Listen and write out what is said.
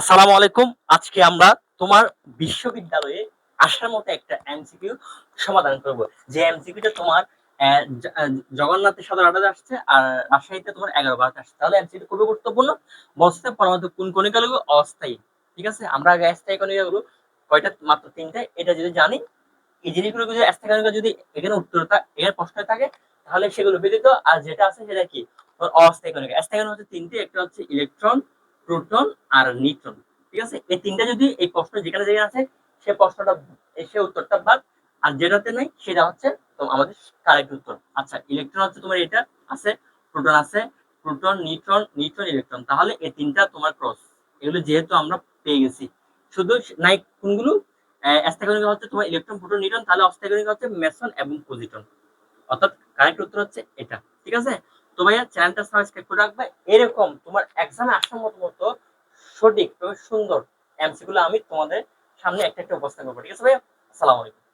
আসসালামু আলাইকুম। আজকে আমরা তোমার বিশ্ববিদ্যালয়ে আসার মতো একটা এমসিকিউ সমাধান করব। যে এমসিকিউটা তোমার জগন্নাথের সদর আটাতে আসছে আর রাজশাহীতে তোমার এগারো বারোতে আসছে। তাহলে এমসিকিউ খুবই গুরুত্বপূর্ণ। বলতে পরমাত্ম কোন কণিকাগুলো অস্থায়ী। ঠিক আছে? আমরা আগে স্থায়ী কণিকাগুলো কয়টা? মাত্র তিনটে। এটা যদি জানি, এই জিনিসগুলো যদি স্থায়ী কণিকা যদি এখানে উত্তরতা এর প্রশ্ন থাকে, তাহলে সেগুলো ব্যতীত আর যেটা আছে সেটা কি? অস্থায়ী কণিকা। স্থায়ী কণিকা হচ্ছে তিনটে। একটা হচ্ছে ইলেকট্রন প্রোটন আর নিউট্রন, ঠিক আছে? এই তিনটা যদি এই প্রশ্ন যেখানে যেখানে আছে, সে প্রশ্নটা সে উত্তরটা বাদ, আর যেটাতে নেই, সেটা হচ্ছে আমাদের কারেক্ট উত্তর। আচ্ছা ইলেকট্রন হচ্ছে তোমার এটা, আছে, প্রোটন আছে, প্রোটন, নিউট্রন নিউট্রন, ইলেকট্রন। তাহলে এই তিনটা তোমার ক্রস এগুলো যেহেতু আমরা পেয়ে গেছি। শুধু নাই, কোনগুলো? অ্যাস্থাগনিক হচ্ছে তোমার ইলেকট্রন, প্রোটন, নিউট্রন, তাহলে অস্থাগনিক হচ্ছে মেসন এবং পজিটন। অর্থাৎ কারেক্ট উত্তর হচ্ছে এটা, ঠিক আছে? তো ভাইয়া চ্যানেলটা সাবস্ক্রাইব করে রাখবে। এরকম তোমার এক্সামে আসার মতো মতো সঠিক সুন্দর এমসি গুলো আমি তোমাদের সামনে একটা একটা উপস্থাপন করব। ঠিক আছে ভাইয়া? আসসালামু আলাইকুম।